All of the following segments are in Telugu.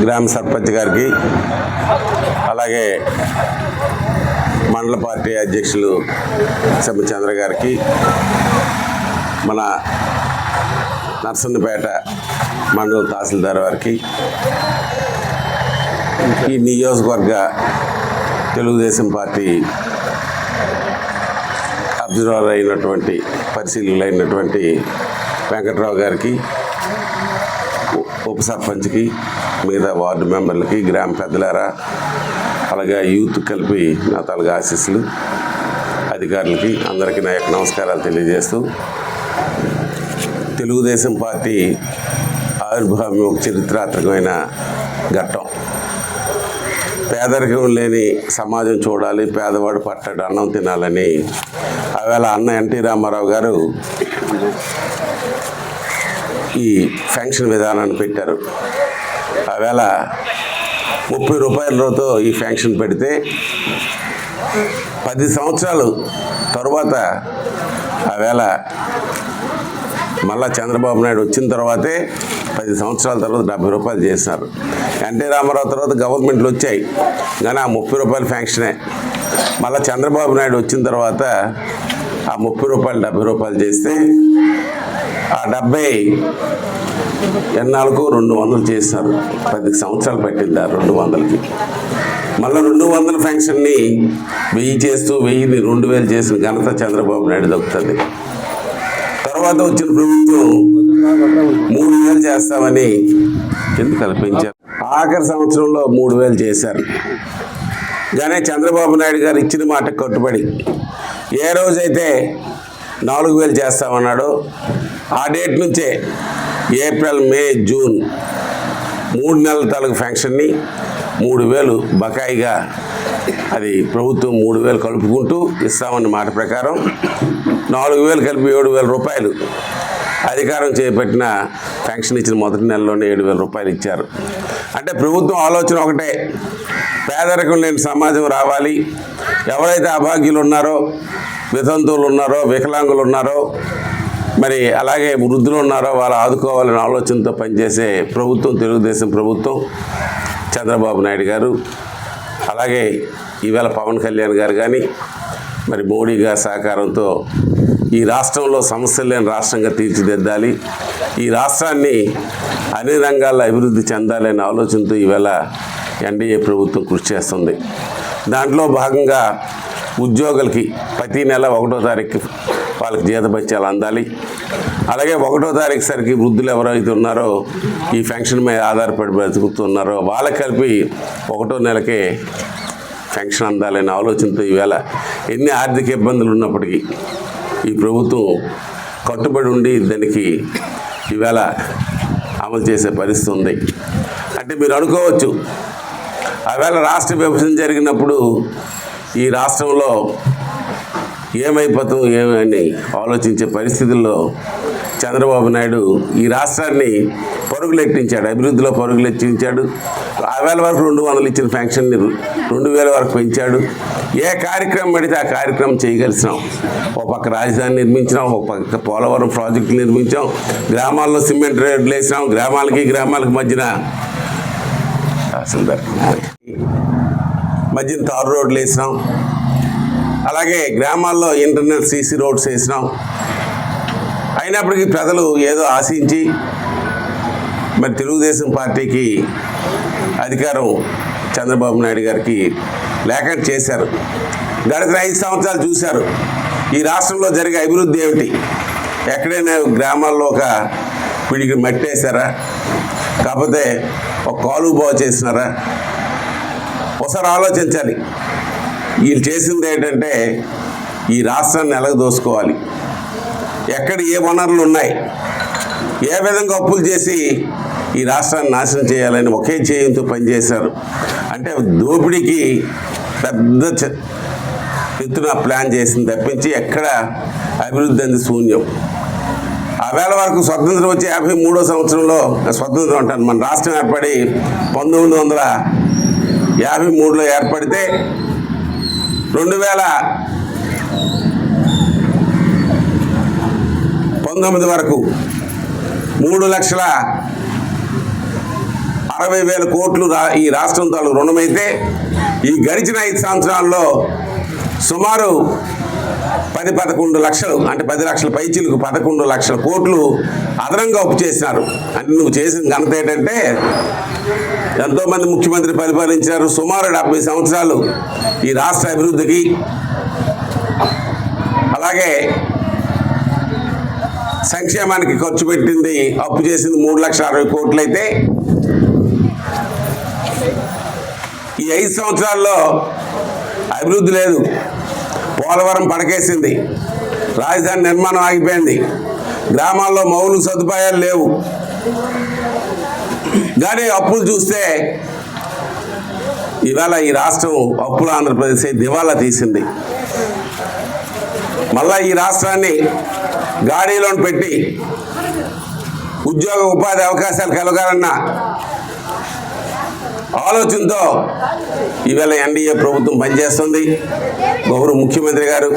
గ్రామ సర్పంచ్ గారికి అలాగే మండల పార్టీ అధ్యక్షులు చంద్ర గారికి మన నర్సన్నపేట మండల తహసీల్దార్ వారికి ఈ నియోజకవర్గ తెలుగుదేశం పార్టీ అబ్జర్వర్ అయినటువంటి పరిశీలనలు అయినటువంటి వెంకట్రావు గారికి ఉప సర్పంచ్కి మిగతా వార్డు మెంబర్లకి గ్రామ పెద్దలారా అలాగే యూత్ కలిపి నా తలగా ఆశీస్సులు అధికారులకి అందరికీ నా యొక్క నమస్కారాలు తెలియజేస్తూ తెలుగుదేశం పార్టీ ఆవిర్భావం ఒక చరిత్రాత్మకమైన ఘట్టం. పేదరికం లేని సమాజం చూడాలి పేదవాడు పట్టడు అన్నం తినాలని. ఆవేళ అన్న ఎన్టీ రామారావు గారు ఈ ఫ్యాంక్షన్ విధానాన్ని పెట్టారు. ఆవేళ ముప్పై రూపాయలతో ఈ ఫ్యాంక్షన్ పెడితే పది సంవత్సరాలు తరువాత ఆవేళ మళ్ళా చంద్రబాబు నాయుడు వచ్చిన తర్వాతే పది సంవత్సరాల తర్వాత డెబ్బై రూపాయలు చేసినారు. ఎన్టీ రామారావు తర్వాత గవర్నమెంట్లు వచ్చాయి. కానీ ఆ ముప్పై రూపాయల ఫ్యాంక్షనే మళ్ళీ చంద్రబాబు నాయుడు వచ్చిన తర్వాత ఆ ముప్పై రూపాయలు డెబ్బై రూపాయలు చేస్తే ఆ డెబ్బై ఎన్నాళ్ళకు రెండు వందలు చేస్తారు పది సంవత్సరాలు పట్టింది ఆ రెండు వందలకి. మళ్ళీ రెండు వందల ఫంక్షన్ని వెయ్యి చేస్తూ వెయ్యిని రెండు వేలు చేసిన ఘనత చంద్రబాబు నాయుడు దొక్కుతుంది. తర్వాత వచ్చిన ప్రభుత్వం మూడు వేలు చేస్తామని ఎందుకు కల్పించారు ఆఖరి సంవత్సరంలో మూడు వేలు చేశారు. కానీ చంద్రబాబు నాయుడు గారు ఇచ్చిన మాట కట్టుబడి ఏ రోజైతే నాలుగు వేలు చేస్తామన్నాడో ఆ డేట్ నుంచే ఏప్రిల్ మే జూన్ మూడు నెలల తాలూకు ఫ్యాంక్షన్ని మూడు వేలు బకాయిగా అది ప్రభుత్వం మూడు వేలు కలుపుకుంటూ ఇస్తామన్న మాట ప్రకారం నాలుగు వేలు కలిపి ఏడు వేల రూపాయలు అధికారం చేపట్టిన పెన్షన్ ఇచ్చిన మొదటి నెలలోనే ఏడు వేల రూపాయలు ఇచ్చారు. అంటే ప్రభుత్వం ఆలోచన ఒకటే పేదరికం లేని సమాజం రావాలి. ఎవరైతే అభాగ్యులు ఉన్నారో వితంతువులు ఉన్నారో వికలాంగులు ఉన్నారో మరి అలాగే వృద్ధులు ఉన్నారో వాళ్ళు ఆదుకోవాలనే ఆలోచనతో పనిచేసే ప్రభుత్వం తెలుగుదేశం ప్రభుత్వం చంద్రబాబు నాయుడు గారు అలాగే ఈవేళ పవన్ కళ్యాణ్ గారు కానీ మరి మోడీ గారి సహకారంతో ఈ రాష్ట్రంలో సమస్యలు లేని రాష్ట్రంగా తీర్చిదిద్దాలి. ఈ రాష్ట్రాన్ని అన్ని రంగాల్లో అభివృద్ధి చెందాలనే ఆలోచనతో ఈవేళ ఎన్డీఏ ప్రభుత్వం కృషి చేస్తుంది. దాంట్లో భాగంగా ఉద్యోగులకి ప్రతి నెల ఒకటో తారీఖు వాళ్ళకి జీతభత్యాలు అందాలి. అలాగే ఒకటో తారీఖు సరికి వృద్ధులు ఎవరైతే ఉన్నారో ఈ ఫంక్షన్ మీద ఆధారపడి బ్రతుకుతున్నారో వాళ్ళకి కలిపి ఒకటో నెలకే పెన్షన్ అందాలనే ఆలోచనతో ఈవేళ ఎన్ని ఆర్థిక ఇబ్బందులు ఉన్నప్పటికీ ఈ ప్రభుత్వం కట్టుబడి ఉండి దానికి ఈవేళ అమలు చేసే పరిస్థితి ఉంది. అంటే మీరు అనుకోవచ్చు ఆవేళ రాష్ట్ర విభజన జరిగినప్పుడు ఈ రాష్ట్రంలో ఏమైపోతాం ఏమని ఆలోచించే పరిస్థితుల్లో చంద్రబాబు నాయుడు ఈ రాష్ట్రాన్ని పరుగులెట్టించాడు అభివృద్ధిలో పరుగులెట్టించాడు ఆ వేల వరకు రెండు వందలు ఇచ్చిన ఫ్యాంక్షన్ని రెండు వేల వరకు పెంచాడు. ఏ కార్యక్రమం పెడితే ఆ కార్యక్రమం చేయగలిసినాం. ఒక పక్క రాజధాని నిర్మించినాం ఒక పక్క పోలవరం ప్రాజెక్టు నిర్మించాం. గ్రామాల్లో సిమెంట్ రోడ్లు వేసినాం గ్రామాలకి గ్రామాలకు మధ్యన తహసీల్దార్ మధ్యన తారు రోడ్లు వేసినాం. అలాగే గ్రామాల్లో ఇంటర్నల్ సీసీ రోడ్స్ వేసినాం. అయినప్పటికీ ప్రజలు ఏదో ఆశించి మరి తెలుగుదేశం పార్టీకి అధికారం చంద్రబాబు నాయుడు గారికి లేఖ చేశారు. గడిచిన ఐదు సంవత్సరాలు చూశారు. ఈ రాష్ట్రంలో జరిగే అభివృద్ధి ఏమిటి? ఎక్కడైనా గ్రామాల్లో ఒక పిడికి మట్టేశారా? కాకపోతే ఒక కాలువ బాగు చేసినారా? ఒకసారి ఆలోచించాలి. వీళ్ళు చేసింది ఏంటంటే ఈ రాష్ట్రాన్ని ఎలాగ దోసుకోవాలి? ఎక్కడ ఏ వనరులు ఉన్నాయి? ఏ విధంగా అప్పులు చేసి ఈ రాష్ట్రాన్ని నాశనం చేయాలని ఒకే చేయంతో పనిచేశారు? అంటే దోపిడీకి పెద్ద చ- ఎత్తున ప్లాన్ చేసింది తప్పించి ఎక్కడ అభివృద్ధి అంది శూన్యం. ఆ వేళ వరకు స్వతంత్రం వచ్చి యాభై మూడో సంవత్సరంలో స్వతంత్రం అంటాను మన రాష్ట్రం ఏర్పడి పంతొమ్మిది వందల యాభై మూడులో ఏర్పడితే రెండు వేల పంతొమ్మిది వరకు మూడు లక్షల అరవై వేల కోట్లు రా- ఈ రాష్ట్రం తాలూ రుణమైతే ఈ గడిచిన ఐదు సంవత్సరాల్లో సుమారు పది పదకొండు లక్షలు అంటే పది లక్షల పైచీలకు పదకొండు లక్షల కోట్లు అదనంగా అప్పు చేసినారు. అంటే నువ్వు చేసిన ఘనత ఏంటంటే ఎంతోమంది ముఖ్యమంత్రి పరిపాలించినారు సుమారు డెబ్బై సంవత్సరాలు ఈ రాష్ట్ర అభివృద్ధికి. అలాగే సంక్షేమానికి ఖర్చు పెట్టింది అప్పు చేసింది మూడు లక్షల అరవై కోట్లు అయితే. ఈ ఐదు సంవత్సరాల్లో అభివృద్ధి లేదు. పోలవరం పడకేసింది. రాజధాని నిర్మాణం ఆగిపోయింది. గ్రామాల్లో మౌలిక సదుపాయాలు లేవు. కానీ అప్పులు చూస్తే ఇవాళ ఈ రాష్ట్రం అప్పుల ఆంధ్రప్రదేశ్ దివాలా తీసింది. మళ్ళా ఈ రాష్ట్రాన్ని గాడిలో పెట్టి ఉద్యోగ ఉపాధి అవకాశాలు కలగాలన్నా ఆలోచనతో ఈవేళ ఎన్డీఏ ప్రభుత్వం పనిచేస్తుంది. గౌరవ ముఖ్యమంత్రి గారు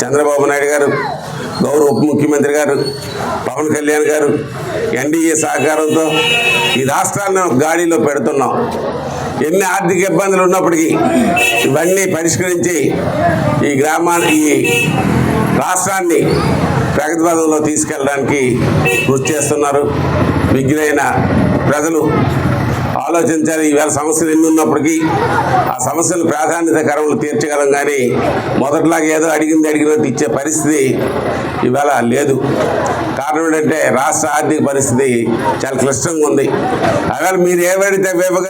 చంద్రబాబు నాయుడు గారు గౌరవ ఉప ముఖ్యమంత్రి గారు పవన్ కళ్యాణ్ గారు ఎన్డీఏ సహకారంతో ఈ రాష్ట్రాలను గాడిలో పెడుతున్నాం. ఎన్ని ఆర్థిక ఇబ్బందులు ఉన్నప్పటికీ ఇవన్నీ పరిష్కరించి ఈ గ్రామాన్ని ఈ రాష్ట్రాన్ని ప్రగతి పదంలో తీసుకెళ్ళడానికి కృషి చేస్తున్నారు. విజ్ఞులైన ప్రజలు ఆలోచించాలి. ఈవేళ సమస్యలు ఎన్ని ఉన్నప్పటికీ ఆ సమస్యలు ప్రాధాన్యత కరములు తీర్చగలం కానీ మొదట్లాగా ఏదో అడిగింది అడిగినట్టు ఇచ్చే పరిస్థితి ఇవాళ లేదు. కారణం ఏంటంటే రాష్ట్ర ఆర్థిక పరిస్థితి చాలా క్లిష్టంగా ఉంది. అవేళ మీరు ఏమడితే వేపగా